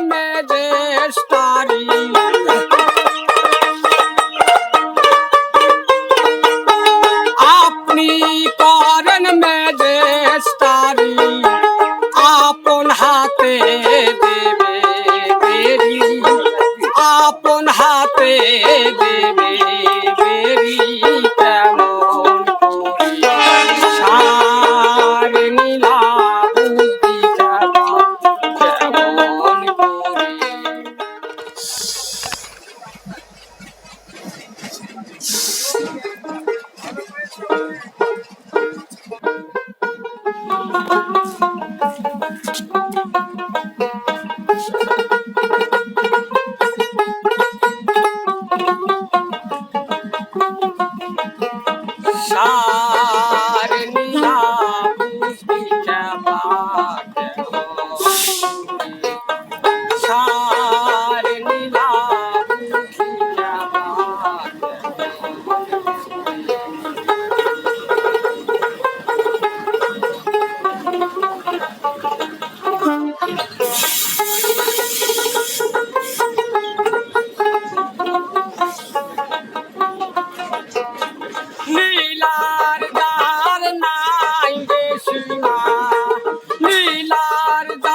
imagine. lot of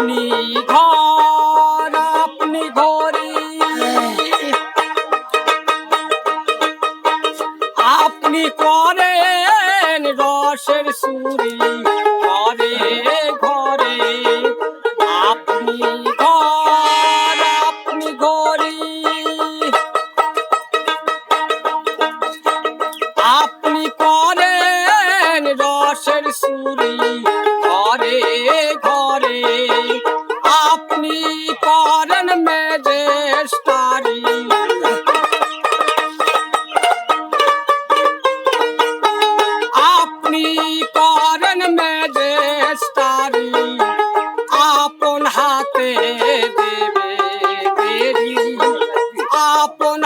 আপনি ঘর আপনি ঘরে আপনি করেন রসের সুরি ঘরে ঘরে আপনি ঘর আপনি ঘরে আপনি করেন রসের সুরি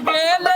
again.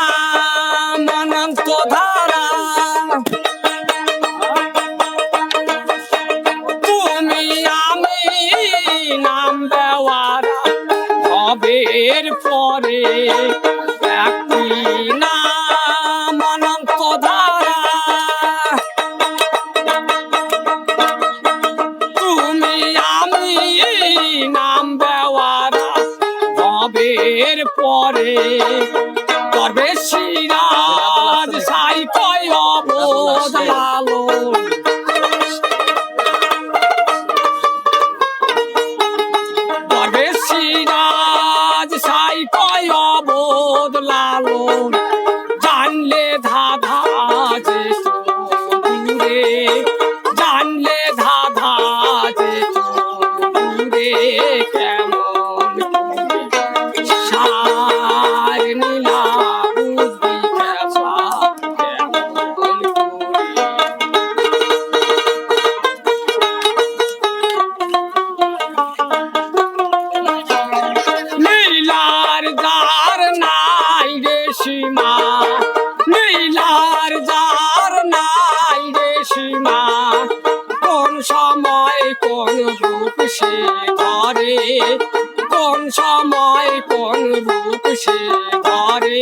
পরে একই নাম অনন্ত ধারা। তুমি আমি নাম দেওয়ার তবের পরে তবে নীলার যার নাই রে সীমা লীলার যার নাই রে সীমা, কোন সময় কোন রূপ সে করে কোন সময় কোন রূপ সে ধরে?